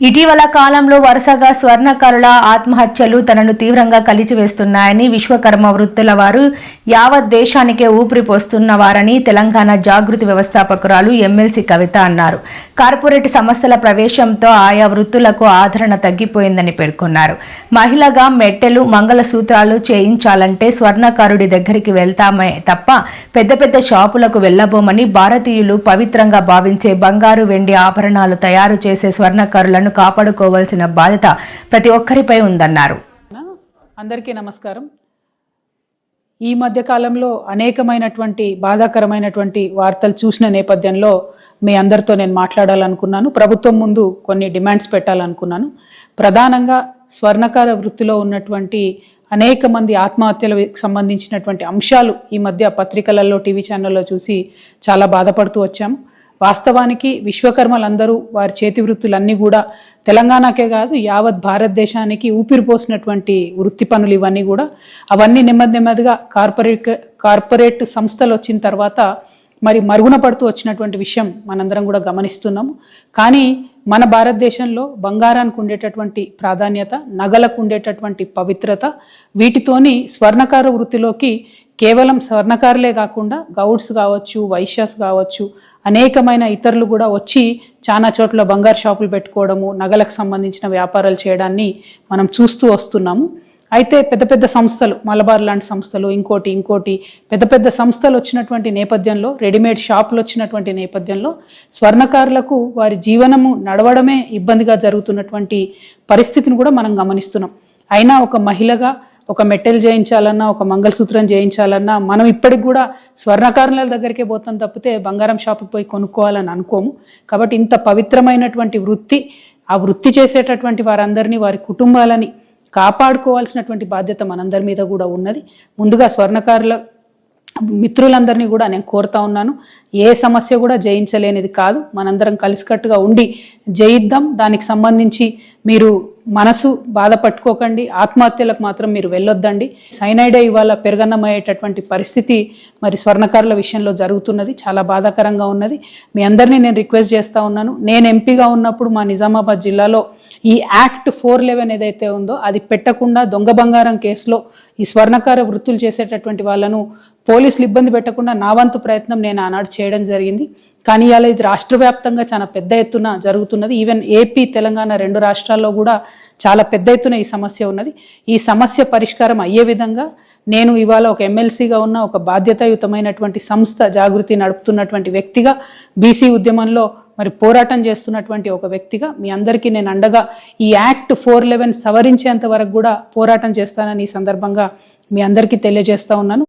ఇటీవల కాలంలో వరుసగా స్వర్ణకరుల ఆత్మహత్యలు తనను తీవ్రంగా కలిచివేస్తున్నాయని విశ్వకర్మ వృత్తుల వారు యావత్ దేశానికే ఊపిరి పోస్తున్నవారని తెలంగాణ జాగృతి వ్యవస్థాపకురాలు ఎమ్మెల్సీ కవిత అన్నారు. కార్పొరేట్ సంస్థల ప్రవేశంతో ఆయా వృత్తులకు ఆదరణ తగ్గిపోయిందని పేర్కొన్నారు. మహిళగా మెట్టెలు మంగళసూత్రాలు చేయించాలంటే స్వర్ణకారుడి దగ్గరికి వెళ్తామే తప్ప పెద్ద పెద్ద షాపులకు వెళ్ళబోమని భారతీయులు పవిత్రంగా భావించే బంగారు వెండి ఆభరణాలు తయారు చేసే స్వర్ణకారులను కాపాడుకోవాల్సిన బాధ్యత ప్రతి ఒక్కరిపై ఉందన్నారు. అందరికీ నమస్కారం. ఈ మధ్య కాలంలో అనేకమైనటువంటి బాధాకరమైనటువంటి వార్తలు చూసిన నేపథ్యంలో మీ అందరితో నేను మాట్లాడాలనుకున్నాను. ప్రభుత్వం ముందు కొన్ని డిమాండ్స్ పెట్టాలనుకున్నాను. ప్రధానంగా స్వర్ణకార వృత్తిలో ఉన్నటువంటి అనేక మంది ఆత్మహత్యలకు సంబంధించినటువంటి అంశాలు ఈ మధ్య పత్రికలలో టీవీ ఛానల్లో చూసి చాలా బాధపడుతూ వచ్చాము. వాస్తవానికి విశ్వకర్మలందరూ వారి చేతి వృత్తులన్నీ కూడా తెలంగాణకే కాదు యావత్ భారతదేశానికి ఊపిరిపోసినటువంటి వృత్తి పనులు ఇవన్నీ కూడా అవన్నీ నెమ్మది నెమ్మదిగా కార్పొరేట్ కార్పొరేట్ సంస్థలు వచ్చిన తర్వాత మరి మరుగున పడుతూ వచ్చినటువంటి విషయం మనందరం కూడా గమనిస్తున్నాము. కానీ మన భారతదేశంలో బంగారానికి ఉండేటటువంటి ప్రాధాన్యత నగలకు ఉండేటటువంటి పవిత్రత వీటితోని స్వర్ణకార వృత్తిలోకి కేవలం స్వర్ణకారులే కాకుండా గౌడ్స్ కావచ్చు వైశ్యాస్ కావచ్చు అనేకమైన ఇతరులు కూడా వచ్చి చాలా చోట్ల బంగారు షాపులు పెట్టుకోవడము నగలకు సంబంధించిన వ్యాపారాలు చేయడాన్ని మనం చూస్తూ వస్తున్నాము. అయితే పెద్ద పెద్ద సంస్థలు మలబార్ లాంటి సంస్థలు ఇంకోటి ఇంకోటి పెద్ద పెద్ద సంస్థలు వచ్చినటువంటి నేపథ్యంలో రెడీమేడ్ షాపులు వచ్చినటువంటి నేపథ్యంలో స్వర్ణకారులకు వారి జీవనము నడవడమే ఇబ్బందిగా జరుగుతున్నటువంటి పరిస్థితిని కూడా మనం గమనిస్తున్నాం. అయినా ఒక మహిళగా ఒక మెటల్ చేయించాలన్నా ఒక మంగళసూత్రం చేయించాలన్నా మనం ఇప్పటికి కూడా స్వర్ణకారుల దగ్గరికే పోతాం తప్పితే బంగారం షాపుకి పోయి కొనుక్కోవాలని అనుకోము. కాబట్టి ఇంత పవిత్రమైనటువంటి వృత్తి ఆ వృత్తి చేసేటటువంటి వారందరినీ వారి కుటుంబాలని కాపాడుకోవాల్సినటువంటి బాధ్యత మనందరి మీద కూడా ఉన్నది. ముందుగా స్వర్ణకారుల మిత్రులందరినీ కూడా నేను కోరుతా ఉన్నాను. ఏ సమస్య కూడా జయించలేనిది కాదు. మనందరం కలిసికట్టుగా ఉండి జయిద్దాం. దానికి సంబంధించి మీరు మనసు బాధపట్టుకోకండి ఆత్మహత్యలకు మాత్రం మీరు వెళ్ళొద్దండి. సైనైడే ఇవాళ పెరగన్నమయ్యేటటువంటి పరిస్థితి మరి స్వర్ణకారుల విషయంలో జరుగుతున్నది. చాలా బాధాకరంగా ఉన్నది. మీ అందరినీ నేను రిక్వెస్ట్ చేస్తూ ఉన్నాను. నేను ఎంపీగా ఉన్నప్పుడు మా నిజామాబాద్ జిల్లాలో ఈ యాక్ట్ ఫోర్ లెవెన్ ఏదైతే ఉందో అది పెట్టకుండా దొంగ బంగారం కేసులో ఈ స్వర్ణకార వృత్తులు చేసేటటువంటి వాళ్ళను పోలీసులు ఇబ్బంది పెట్టకుండా నా వంతు ప్రయత్నం నేను ఆనాడు చేయడం జరిగింది. కానీ ఇవాళ ఇది రాష్ట్ర వ్యాప్తంగా చాలా పెద్ద ఎత్తున జరుగుతున్నది. ఈవెన్ ఏపీ తెలంగాణ రెండు రాష్ట్రాల్లో కూడా చాలా పెద్ద ఎత్తున ఈ సమస్య ఉన్నది. ఈ సమస్య పరిష్కారం అయ్యే విధంగా నేను ఇవాళ ఒక ఎమ్మెల్సీగా ఉన్న ఒక బాధ్యతాయుతమైనటువంటి సంస్థ జాగృతి నడుపుతున్నటువంటి వ్యక్తిగా బీసీ ఉద్యమంలో మరి పోరాటం చేస్తున్నటువంటి ఒక వ్యక్తిగా మీ అందరికీ నేను అండగా ఈ యాక్ట్ ఫోర్ లెవెన్ సవరించేంత వరకు కూడా పోరాటం చేస్తానని ఈ సందర్భంగా మీ అందరికీ తెలియజేస్తా ఉన్నాను.